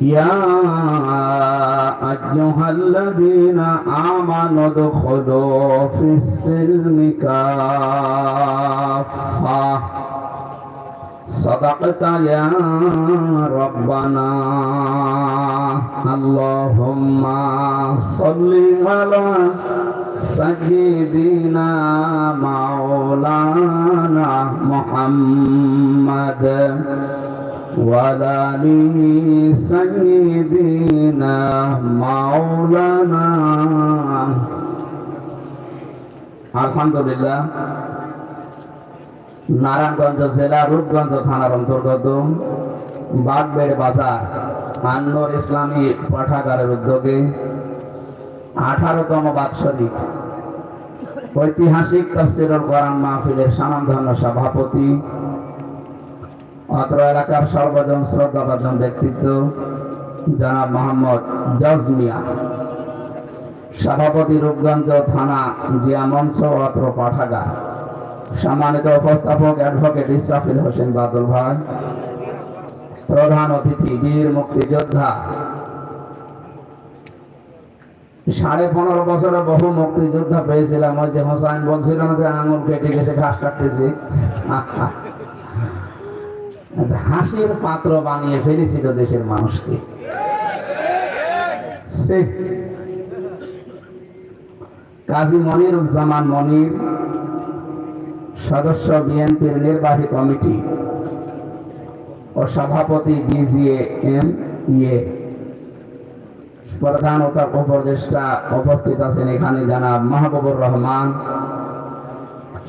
يا أيها الذين آمنوا ادخلوا في السلم كافة صدقت يا ربنا اللهم صل على سيدنا مولانا محمد وعلى آل سيدنا مولانا الحمد لله নারায়ণগঞ্জ জেলা, রূপগঞ্জ থানার অন্তর্গত বাগবেড় বাজার, আন্নর ইসলামী পাঠাগারের উদ্যোগে আঠারোতম বাৎসরিক ঐতিহাসিক তফসিরুল কোরআন মাহফিলের স্বনামধন্য সভাপতি, অত্র এলাকার সর্বজন শ্রদ্ধাভাজন ব্যক্তিত্ব, জনাব মোহাম্মদ জজমিয়া। সভাপতি রূপগঞ্জ থানা জিয়া মঞ্চ অত্র পাঠাগার। সম্মানিত উপস্থাপক অ্যাডভোকেট ইসরাফিল হোসেন বাদল ভাই, প্রধান অতিথি, বীর মুক্তিযোদ্ধা। সাড়ে পনেরো বছরে বহু মুক্তিযোদ্ধা পেয়েছিলাম। ওই যে হোসাইন বলছিল না যে, আঙুল কেটে গেছে, ঘাস কাটতেছে। হাসির পাত্র বানিয়ে ফেলেছিল দেশের মানুষকে। কাজী মনিরুজ্জামান মনির সদস্য বিএনপির নির্বাহী কমিটি ও সভাপতি বিজিএ এম ইয়ে প্রধান উপদেষ্টা উপস্থিত আছেন এখানে জানাব মাহবুবুর রহমান,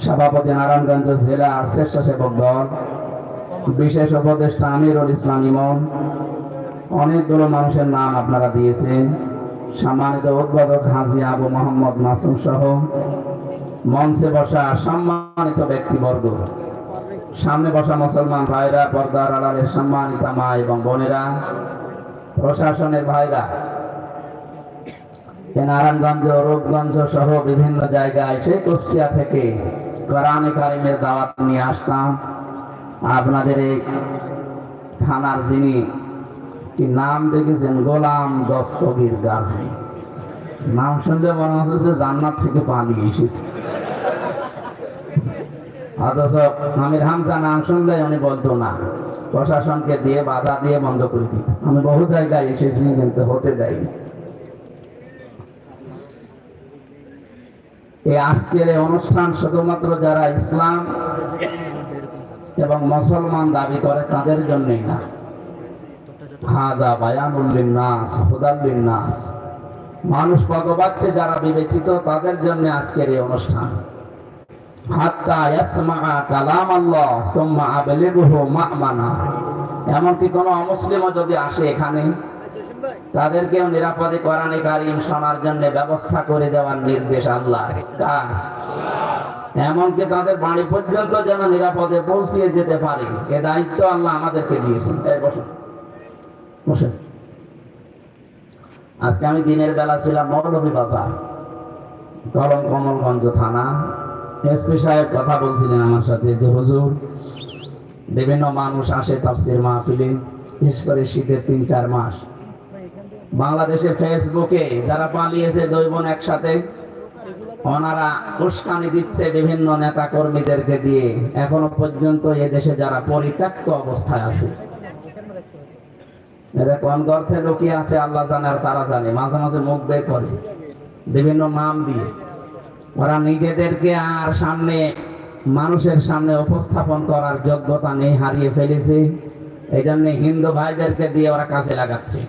সভাপতি নারায়ণগঞ্জ জেলা স্বেচ্ছাসেবক দল, বিশেষ উপদেষ্টা আমিরুল ইসলাম ইমন অনেকগুলো মানুষের নাম আপনারা দিয়েছেন। সম্মানিত উদ্বোধক হাজি আবু মোহাম্মদ মাসুম সহ মঞ্চে বসা সম্মানিত ব্যক্তিবর্গ। সামনে বসা মুসলমান ভাইরা, পর্দার আড়ালের সম্মানিত মা এবং বোনেরা, প্রশাসনের ভাইরা নারায়ণগঞ্জ, রূপগঞ্জ সহ বিভিন্ন জায়গায় সে কুষ্টিয়া থেকে কোরআনে কারিমের দাওয়াত নিয়ে আসতাম। আপনাদের এই থানার যিনি কি নাম দেখেছেন গোলাম দস্তগীর গাজী। নাম শুনলে মনে হচ্ছে জান্নাত থেকে পানি এসেছে। অথচ আমির হামজা নাম শুনলে উনি বলতো, না, প্রশাসনকে দিয়ে বাধা দিয়ে বন্ধ করে দিত। আমি বহু জায়গায় এসেছি, কিন্তু হতে দেয়নি। এই আজকের এই অনুষ্ঠান শুধুমাত্র যারা ইসলাম এবং মুসলমান দাবি করে, তাদের জন্যই না। হাদা বায়ানুল্লিন নাস হুদাল্লিন নাস মানুষ ভগবাচ্ছে যারা বিবেচিত, তাদের জন্য আজকের এই অনুষ্ঠান। হাত্তা ইয়াসমা কালাম আল্লাহ সুম্মা আবলিগহু মা'মানা। এমনকি কোনো অমুসলিমও যদি আসে এখানে, তাদেরকেও নিরাপদে কোরআনে কারিম শোনার জন্য ব্যবস্থা করে দেওয়ার নির্দেশ আল্লাহ। কার? এমনকি তাদের বাড়ি পর্যন্ত যেন নিরাপদে পৌঁছিয়ে যেতে পারে, এ দায়িত্ব আল্লাহ আমাদেরকে দিয়েছেন। বসেন বসেন আজকে আমি দিনের বেলা ছিলাম মৌলভী বাজার কলম কমলগঞ্জ থানা। এসপি সাহেব কথা বলছিলেন আমার সাথে যে, হুজুর, বিভিন্ন মানুষ আসে তাফসির মাহফিলে, বিশেষ করে শীতের তিন, চার মাস। বাংলাদেশে ফেসবুকে যারা পালিয়েছে দুই বোন একসাথে, ওনারা উস্কানি দিচ্ছে বিভিন্ন নেতা কর্মীদেরকে দিয়ে। এখনও পর্যন্ত দেশে যারা পরিত্যক্ত অবস্থায় আছে। এরা কোন গর্থে লুকিয়ে আছে আল্লাহ জানে আর তারা জানে। মাঝে মাঝে মুখ বের করে। বিভিন্ন নাম দিয়ে। ওরা নিজেদেরকে আর সামনে, মানুষের সামনে উপস্থাপন করার যোগ্যতা নেই, হারিয়ে ফেলেছে। এই জন্য হিন্দু ভাইদেরকে দিয়ে ওরা কাজে লাগাচ্ছে।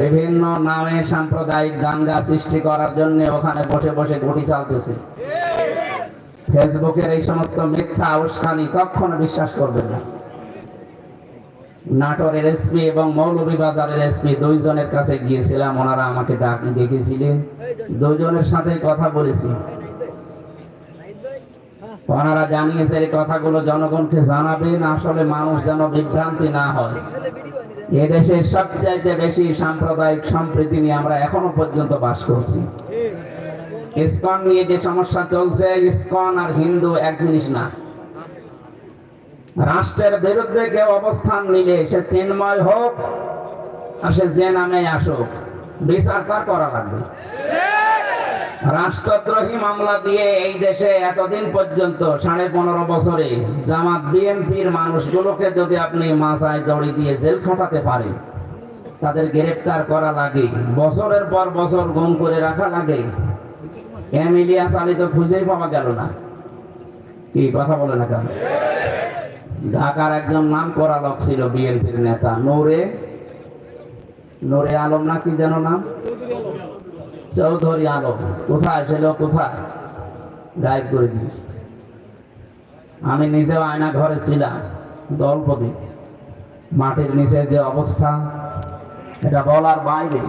বিভিন্ন নামে সাম্প্রদায়িক দাঙ্গা সৃষ্টি করার জন্য ওখানে বসে বসে গুটি চালতেছে। ফেসবুকের এই সমস্ত মিথ্যা উস্কানি কখনো বিশ্বাস করবেন না। নাটোরের এসপি এবং মৌলভীবাজারের এসপি দুইজনের কাছে গিয়েছিলাম, ওনারা আমাকে ডাক ডেকেছিলেন। দুইজনের সাথে কথা বলেছি। ওনারা জানিয়েছে, এই কথাগুলো জনগণকে জানাবেন, আসলে মানুষ যেন বিভ্রান্তি না হয়। এদেশে সবচাইতে বেশি সাম্প্রদায়িক সম্প্রীতি নিয়ে আমরা এখনও পর্যন্ত বাস করছি। ইসকন নিয়ে যে সমস্যা চলছে, ইসকন আর হিন্দু এক জিনিস না। রাষ্ট্রের বিরুদ্ধে কেউ অবস্থান নিলে সে চিন্ময় হোক আর সে যে নামে আসুক, বিচার তার করা লাগবে। রাষ্ট্রদ্রোহী মামলা দিয়ে এই দেশে এতদিন পর্যন্ত সাড়ে পনেরো বছরে জামাত বিএনপির মানুষগুলোকে যদি আপনি মাথায় দড়ি দিয়ে জেল খাটাতে পারেন, তাদের গ্রেপ্তার করা লাগে, বছরের পর বছর গুম করে রাখা লাগে। এমিলিয়া সালি তো খুঁজেই পাওয়া গেল না। কি, কথা বলে না কেন? ঢাকার একজন নাম করা লোক ছিল বিএনপির নেতা। নূরে? নূরে আলম না কি যেন নাম? চৌধুরী আলম। কোথায় ছিল? কোথায়? গায়েব করে দিয়েছে। আমি নিজেও আয়না ঘরে ছিলাম দলপতি মাটির নিচে যে অবস্থা, এটা বলার বাইরে।